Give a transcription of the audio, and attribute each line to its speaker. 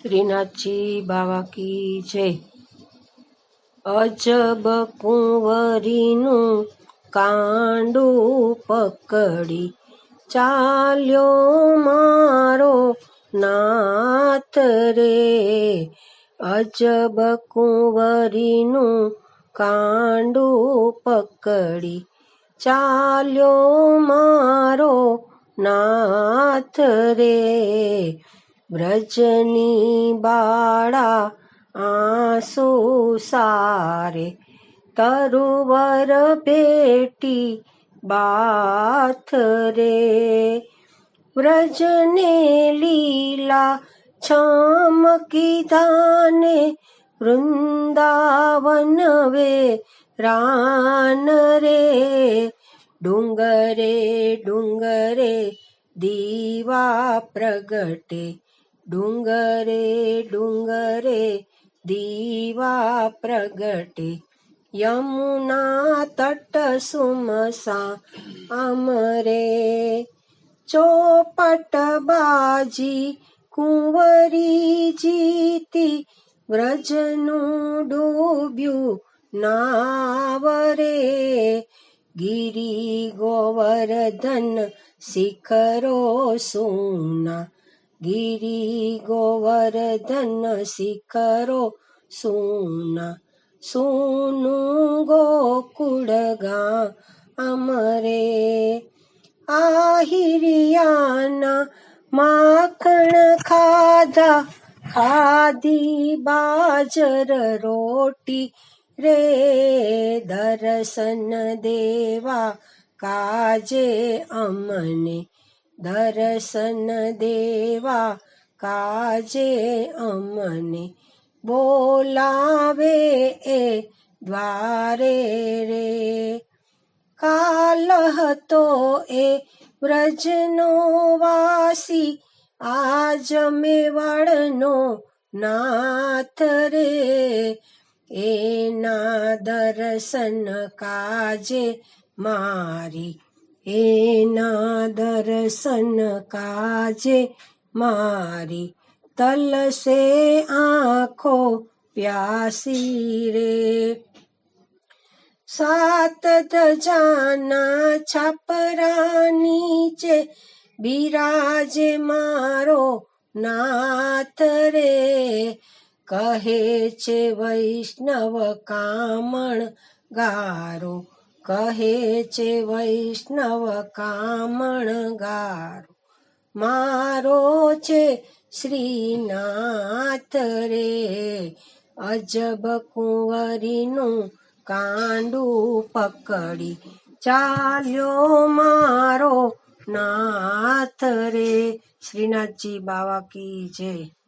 Speaker 1: શ્રીનાથજી બાવા કી જય. અજબ કુંવરીનું કાંડું પકડી ચાલ્યો મારો નાથ રે. અજબ કુંવરીનું કાંડું પકડી ચાલ્યો મારો નાથ રે. વ્રજની બાળા આંસુ સારે, તરુવર ભેટી બાથ રે. વ્રજને લીલા છમકી ધાને વૃંદાવન વે રાન રે. ડુંગરે ડુંગરે દીવા પ્રગટે ડુંગરે ડુંગરે દીવા પ્રગટે. યમુના તટ સુમસા અમરે. ચોપટ બાજી કુંવરી જીતી. વ્રજનું ડૂબ્યું નાવરે. ગિરી ગોવર્ધન શિખરો સોના. ગિરી ગોવર્ધન શિખરો સોના, સોનું ગોકુળ ગા અમરે આહિરિયાના માખણ ખાધા, ખાધી બાજર રોટી રે. દર્શન દેવા કાજે અમને દર્શન દેવા કાજે અમને બોલાવે એ દ્વારે રે. કાલ હતો એ વ્રજનો વાસી, આજ મેવાડનો નાથ રે. એના દર્શન કાજે મારી એના દર્શન કાજે મારી તલસે આંખો પ્યાસી રે. સાત ધજાના છાપરા નીચે બિરાજે મારો નાથ રે. કહે છે વૈષ્ણવ કામણ ગારો કહે છે વૈષ્ણવ કામણ ગારો. મારો છે શ્રીનાથ રે. અજબ કુંવરીનું કાંડું પકડી ચાલ્યો મારો નાથ રે. શ્રીનાથજી બાવા કી જય.